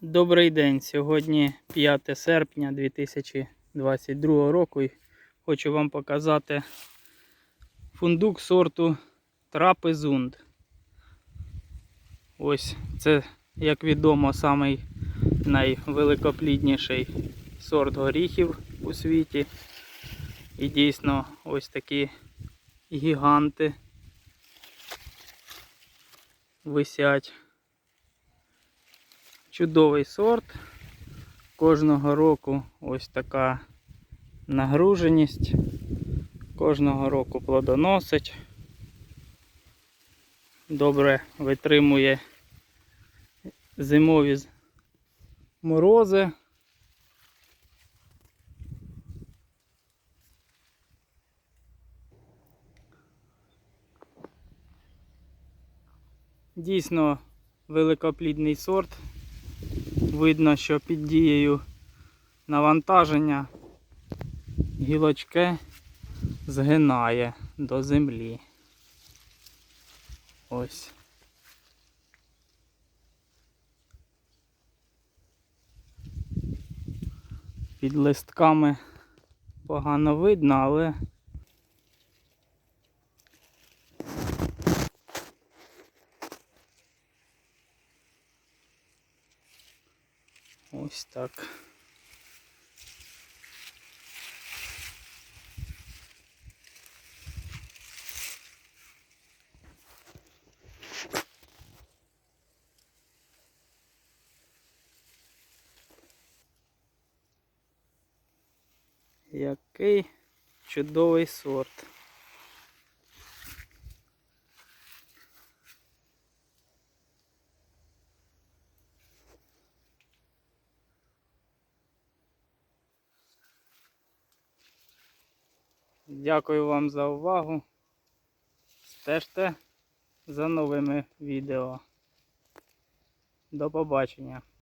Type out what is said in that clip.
Добрий день. Сьогодні 5 серпня 2022 року. І хочу вам показати фундук сорту Трапезунд. Ось це, як відомо, самий найвеликоплідніший сорт горіхів у світі. І дійсно ось такі гіганти висять. Чудовий сорт. Кожного року ось така нагруженість. Кожного року плодоносить. Добре витримує зимові морози. Дійсно великоплідний сорт. Видно, що під дією навантаження гілочки згинає до землі. Ось. Під листками погано видно, але ось так. Який чудовий сорт. Дякую вам за увагу. Стежте за новими відео. До побачення.